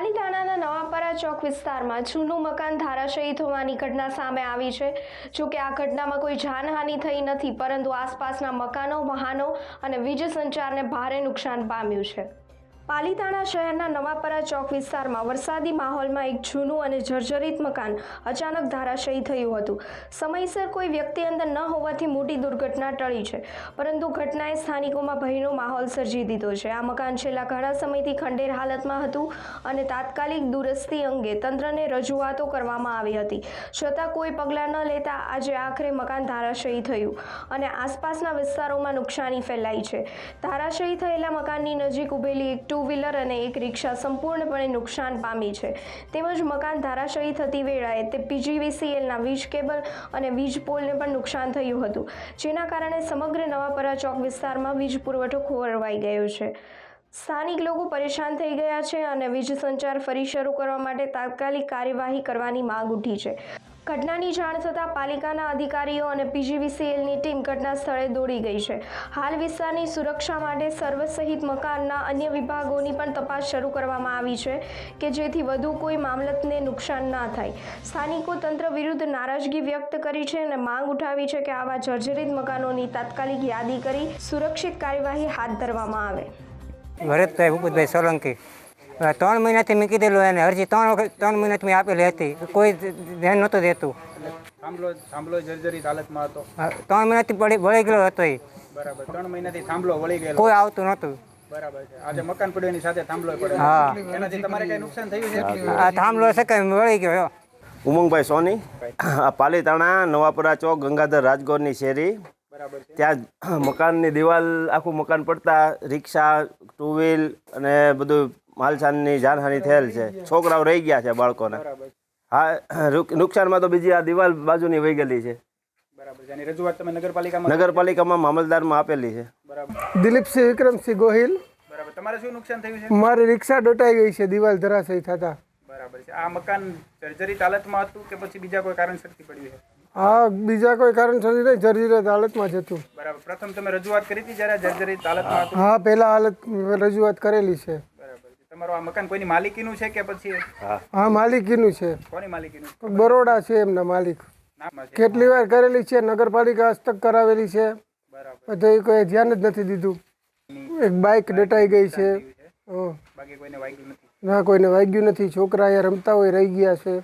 પાલીતાણાના નવાપરા ચોક વિસ્તારમાં જૂનું મકાન ધારાશયી થવાની ઘટના સામે આવી છે. જો કે આ ઘટનામાં કોઈ જાનહાનિ થઈ નથી, પરંતુ આસપાસના મકાનો, વાહનો અને વીજ સંચારને ભારે નુકસાન પામ્યું છે. પાલીતાણા શહેરના નવાપરા ચોક વિસ્તારમાં વરસાદી માહોલમાં એક જૂનું અને જર્જરિત મકાન અચાનક ધરાશયી થયું હતું. સમયસર કોઈ વ્યક્તિ અંદર ન હોવાથી મોટી દુર્ઘટના ટળી છે. પરંતુ ઘટનાએ સ્થાનિકોમાં ભયનો માહોલ સર્જી દીધો છે. આ મકાન છેલ્લા ઘણા સમયથી ખંડેર હાલતમાં હતું અને તાત્કાલિક દુરસ્તી અંગે તંત્રને રજૂઆતો કરવામાં આવી હતી. છતાં કોઈ પગલાં ન લેતા આજે આખરે મકાન ધરાશયી થયું અને આસપાસના વિસ્તારોમાં નુકસાની ફેલાઈ છે. ધરાશયી થયેલા મકાનની નજીક ઉભેલી એક ટુ વ્હીલર અને એક રિક્ષા સંપૂર્ણપણે નુકસાન પામી છે. તેમજ મકાન ધરાશયી થતી વેળાએ તે પીજીવીસીએલના વીજ કેબલ અને વીજ પોલને પણ નુકસાન થયું હતું, જેના કારણે સમગ્ર નવાપરા ચોક વિસ્તારમાં વીજ પુરવઠો ખોરવાઈ ગયો છે. સ્થાનિક લોકો પરેશાન થઈ ગયા છે અને વીજ સંચાર ફરી શરૂ કરવા માટે તાત્કાલિક કાર્યવાહી કરવાની માંગ ઉઠી છે. ઘટનાની જાણ થતાં પાલિકાના અધિકારીઓ અને પીજીવીસીએલની ટીમ ઘટના સ્થળે દોડી ગઈ છે. હાલ વિસ્તારની સુરક્ષા માટે સર્વ સહિત મકાનના અન્ય વિભાગોની પણ તપાસ શરૂ કરવામાં આવી છે કે જેથી વધુ કોઈ મામલતને નુકસાન ના થાય. સ્થાનિકો તંત્ર વિરુદ્ધ નારાજગી વ્યક્ત કરી છે અને માંગ ઉઠાવી છે કે આવા જર્જરિત મકાનોની તાત્કાલિક યાદી કરી સુરક્ષિત કાર્યવાહી હાથ ધરવામાં આવે. ભરતભાઈ સોલંકી. ત્રણ મહિનાથી મેં કીધેલું એને. અરજી ત્રણ વખત ત્રણ મહિનાથી મેં આપેલી હતી. કોઈ ધ્યાન નહોતું દેતું. ત્રણ મહિનાથી પડી વળી ગયેલો હતો એ. બરાબર. ત્રણ મહિનાથી થાંભલો વળી ગયેલો. કોઈ આવતું નહોતું. બરાબર છે. આજે મકાન પડ્યું એની સાથે થાંભલો પડ્યો. હા. એનાથી તમારે કઈ નુકસાન થયું છે? આ થાંભલો છે કે વળી ગયો ઉમંગભાઈ સોની પાલીતાણા નવાપરા ચોક ગંગાધર રાજગોરની શેરી. ત્યાં મકાનની દિવાલ આખું મકાન પડતા રિક્ષા ટુ વ્હીલ અને બધું માલસાનની જાનહાનિ થયેલ છે. છોકરાઓ રહી ગયા છે બાળકોને. બરાબર હા નુકસાનમાં તો બીજી આ દિવાલ બાજુની વહી ગયેલી છે. બરાબર રજૂઆત તમે નગરપાલિકામાં નગરપાલિકામાં મામલતદારમાં આપેલી છે. બરાબર. દિલીપસિંહ વિક્રમસિંહ ગોહિલ. બરાબર. તમારે શું નુકસાન થયું મારી રિક્ષા દોટાઈ ગઈ છે. દિવાલ ધરાશય થતા. બરાબર છે. આ મકાન જર્જરિત હાલતમાં હતું કે પછી બીજા કોઈ કારણસરથી પડ્યું છે? હા બીજા કોઈ કારણસર નહીં જર્જરિત હાલતમાં જ હતું. બરાબર. પ્રથમ તમે રજૂઆત કરી હતી જ્યારે જર્જરિત હાલતમાં હા પહેલા હાલત રજૂઆત કરેલી છે. તમારું આ મકાન કોઈની માલિકીનું છે કે પછી હા. માલિકીનું છે. કોની માલિકીનું? બરોડા છે એમના માલિક. કેટલી વાર કરેલી છે નગરપાલિકા હસ્તક કરાવેલી છે. બરાબર. બધું કોઈ ધ્યાન જ નથી દીધું. એક બાઇક દટાઈ ગઈ છે. હં. બાકી કોઈને વાગ્યું નથી. ના કોઈને વાગ્યું નથી. છોકરા અહીંયા રમતા હોય રહી ગયા છે.